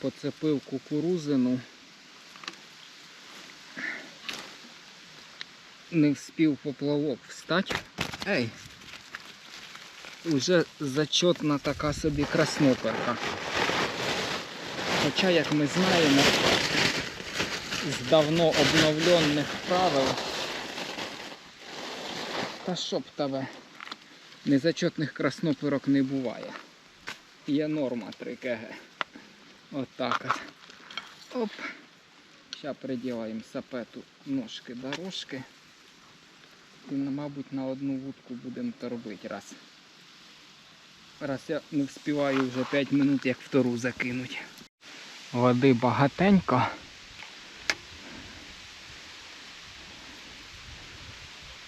поцепив кукурузину. Не вспів поплавок встати. Ей! Уже зачетна така собі красноперка. Хоча, як ми знаємо, з давно обновлених правил. Та щоб тебе незачетних красноперок не буває. Є норма 3 кг. Отак от. Оп. Зараз приділаємо сапету ножки дорожки. І, ну, мабуть, на одну вудку будемо торбити раз. Раз я не вспіваю вже 5 минут, як втору закинуть. Води багатенько.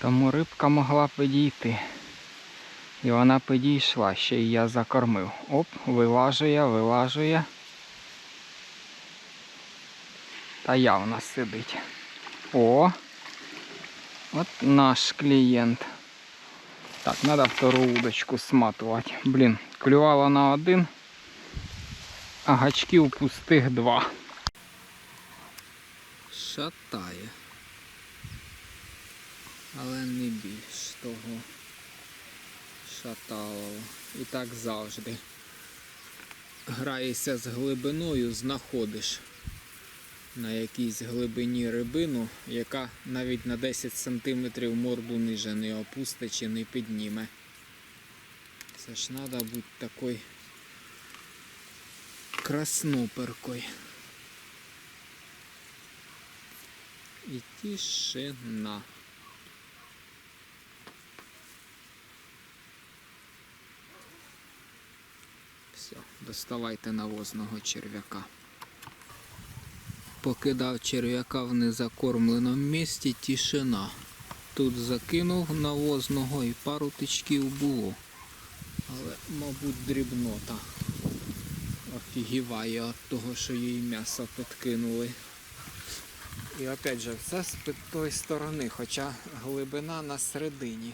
Тому рибка могла підійти. І вона підійшла, ще й я закормив. Оп, вилажує, вилажує. Та явно сидить. О! От наш клієнт. Так, треба втору удочку сматувати. Блін, клювала на один, а гачків пустих два. Шатає. Але не більш того шатало. І так завжди. Граєшся з глибиною, знаходиш на якійсь глибині рибину, яка навіть на 10 см морду ниже не опустить чи не підніме. Це ж треба бути такою красноперкою. І тишина. Все, доставайте навозного черв'яка. Покидав черв'яка в незакормленому місці тишина. Тут закинув навозного і пару тичків було. Але, мабуть, дрібнота офігіває від того, що їй м'ясо підкинули. І опять же, все з тої сторони, хоча глибина на середині.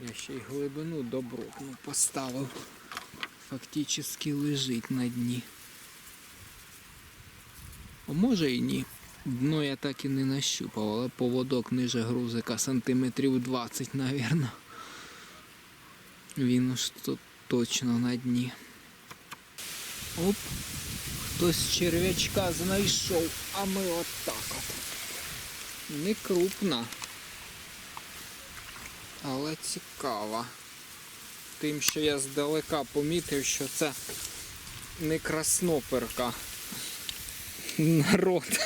Я ще й глибину добротну поставив. Фактично лежить на дні. А може і ні. Дно я так і не нащупав, але поводок ниже грузика сантиметрів 20, навірно. Він уж тут точно на дні. Оп, хтось черв'ячка знайшов, а ми отак от. Не крупна але цікава. Тим, що я здалека помітив, що це не красноперка. Народ.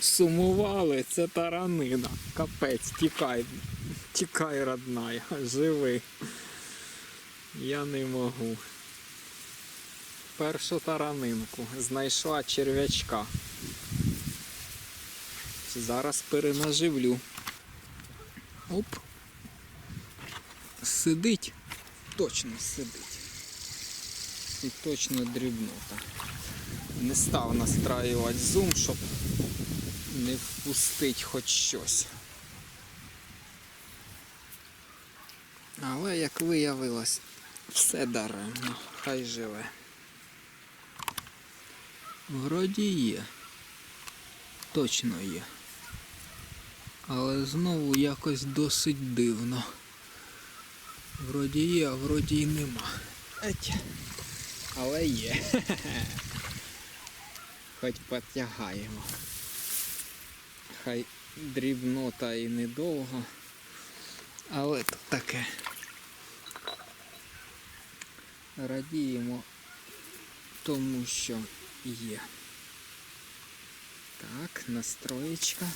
Сумували, це таранина. Капець, тікай. Тікай, родная, живи. Я не можу. Першу таранинку знайшла черв'ячка. Зараз перенаживлю. Оп. Сидить, точно сидить. І точно дрібнота. Не став настраювати зум, щоб не впустити хоч щось. Але як виявилось, все даремно, хай живе. Вроді є. Точно є. Але знову якось досить дивно. Вроді є, а вроді й нема. Еть. Але є. Хоч потягаємо. Хай дрібнота і недовго. Але то таке. Радіємо тому, що є. Так, настроєчка.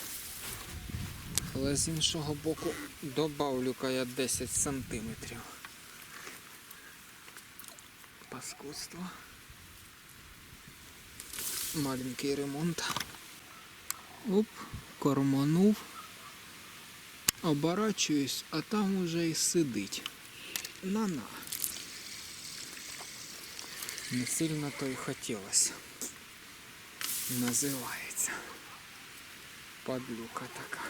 Але з іншого боку добавлю-ка я 10 сантиметрів. Паскудство. Маленький ремонт. Оп, корманув. Оборачуюсь, а там уже і сидить. На-на. Не сильно то й хотілося. Називається. Падлюка така.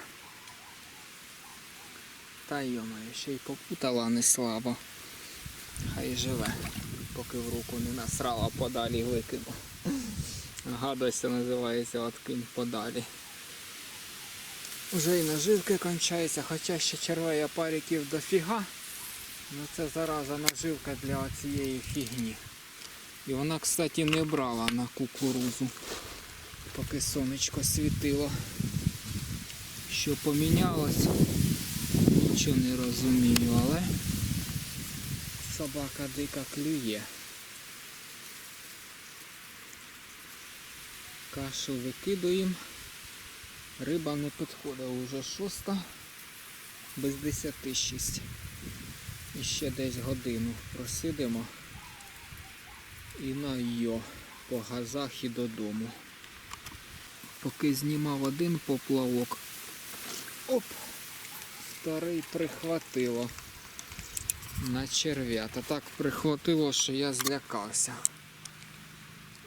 Та йомаю, ще й попутала не слабо. Хай живе, поки в руку не насрала, подалі викину. Гадость називається откинь подалі. Уже і наживки кончаються, хоча ще червея париків дофіга. Ну це зараза наживка для цієї фігні. І вона, кстати, не брала на кукурузу, поки сонечко світило. Що помінялось, нічого не розумію, але собака дика клює. Кашу викидуємо. Риба не підходить уже шоста, без десяти шість. І ще десь годину просидимо і на йо по газах і додому. Поки знімав один поплавок, оп, вторий прихватило на черв'ята. Так прихватило, що я злякався.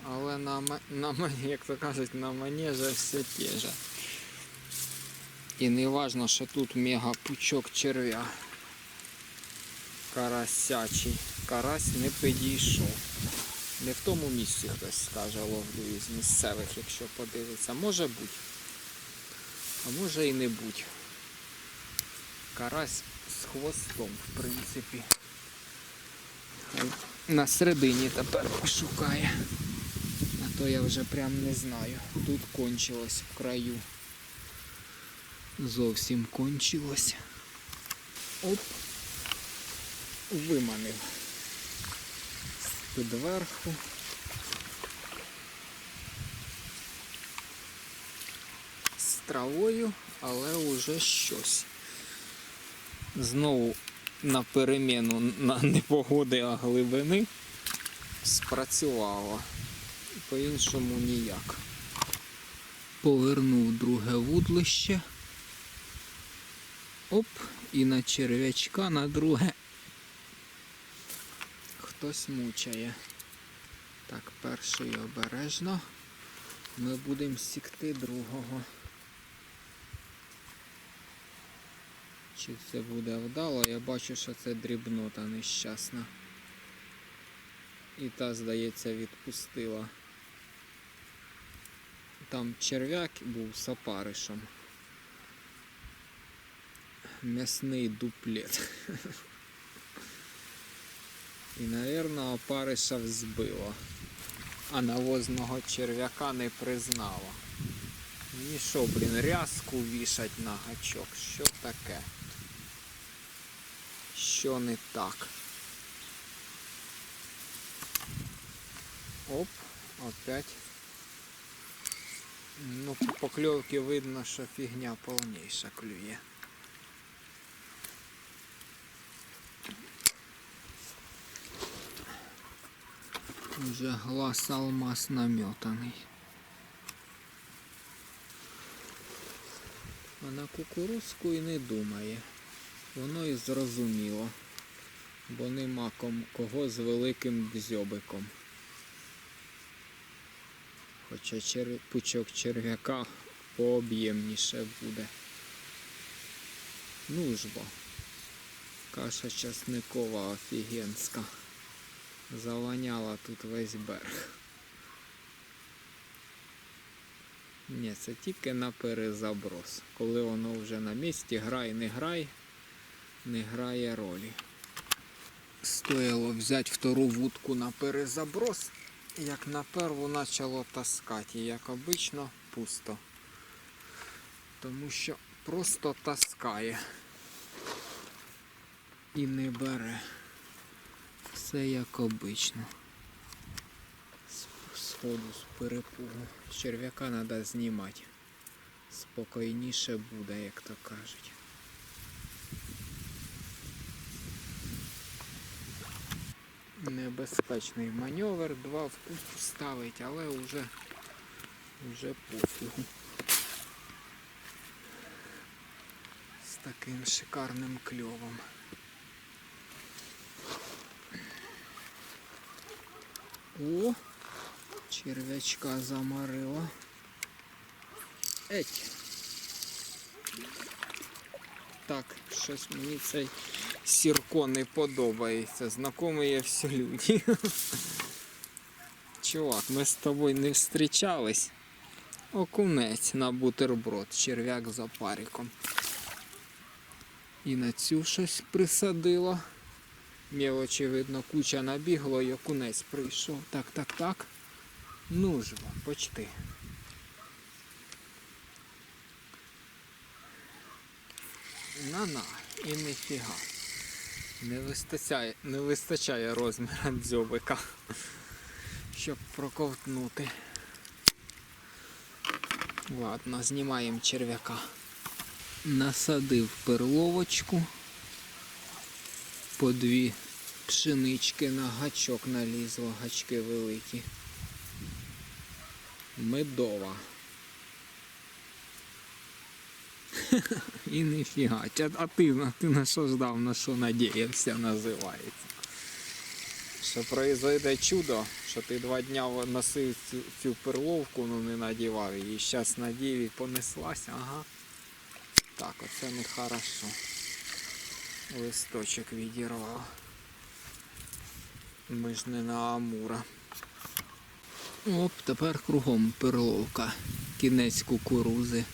Але на, на як то кажуть, на мені же все те же. І не важно, що тут мега пучок черв'я. Карасячий. Карась не підійшов. Не в тому місці хтось скаже ловлю із місцевих, якщо подивиться. Може бути. А може і не бути. Карась з хвостом, в принципі. На середині тепер пошукає. А то я вже прям не знаю. Тут кончилось в краю. Зовсім кончилось. Оп. Виманив. З-під. З травою, але уже щось. Знову на переміну на непогоди, а глибини спрацювало. По-іншому ніяк. Повернув друге вудлище. Оп, і на черв'ячка на друге. Хтось мучає. Так, перший обережно. Ми будемо сікти другого. Чи це буде вдало? Я бачу, що це дрібнота нещасна. І та, здається, відпустила. Там черв'як був з опаришем. М'ясний дуплет. І, напевно, опариша взбило. А навозного черв'яка не признало. І що, блін, рязку вішать на гачок? Що таке? Що не так? Оп, опять. Ну, по покльовці видно, що фігня повніша клює. Уже глаз алмаз наметаний. А на кукурузку і не думає. Воно і зрозуміло. Бо нема кого з великим дзьобиком. Хоча чер... пучок черв'яка пооб'ємніше буде. Ну ж бо. Каша часникова офігенська. Заваняла тут весь берег. Ні, це тільки на перезаброс. Коли воно вже на місці, грай, не грай, не грає ролі. Стояло взяти втору вудку на перезаброс, як на перву почало таскати. Як обично, пусто. Тому що просто таскає і не бере. Все як обично. Сходу з перепугу. Черв'яка треба знімати. Спокійніше буде, як то кажуть. Небезпечний маневр, два в купу ставить, але вже, вже пофігу. З таким шикарним кльовом. О, червячка заморила. Еть. Так, щось мені цей сірко не подобається. Знакомий я всі люди. Чувак, ми з тобою не зустрічались. Окунець на бутерброд, черв'як за париком. І на цю щось присадило. Мілочі, видно, куча набігло і окунець прийшов. Так, так, так. Ну ж, почти. На-на, і ніфіга. Не вистачає, не вистачає розміра дзьобика, щоб проковтнути. Ладно, знімаємо черв'яка. Насадив перловочку. По дві пшенички на гачок налізло, гачки великі. Медова. І ніфіга. А ти, на- ти на що ждав, на що надіявся, називається. Що произойде чудо, що ти два дня носив цю, цю перловку, ну не надівав її. Зараз надів і понеслась, ага. Так, оце не хорошо. Листочок відірвав. Ми ж не на Амура. Оп, тепер кругом перловка. Кінець кукурузи.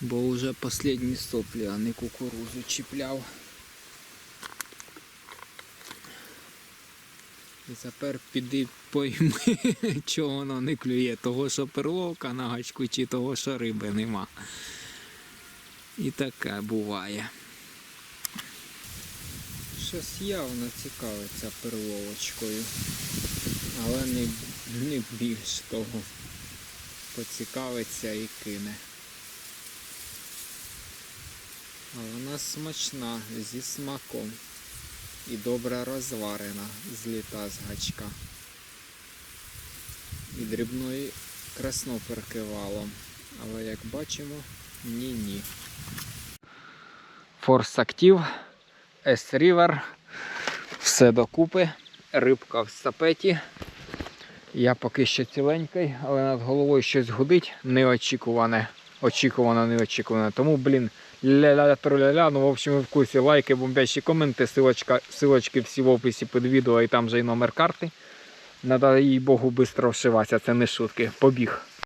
Бо вже останні соплі, а не кукурузу чіпляв. І тепер піди пойми, чого воно не клює. Того, що перловка на гачку, чи того, що риби нема. І таке буває. Щось явно цікавиться перловочкою. Але не, не більш того. Поцікавиться і кине. А вона смачна, зі смаком. І добре розварена, зліта з гачка. І дрібною красноперки валом. Але як бачимо, ні-ні. Force Active, S-River, все докупи, рибка в сапеті. Я поки що ціленький, але над головою щось гудить неочікуване. Очікувано, неочікуване. Тому, блін, ля-ля труля-ля. Ну, в общем, в курсі лайки, бомбящі коменти, силочка, силочки всі в описі під відео і там же і номер карти. Надо їй Богу швидко вшиватися, це не шутки. Побіг.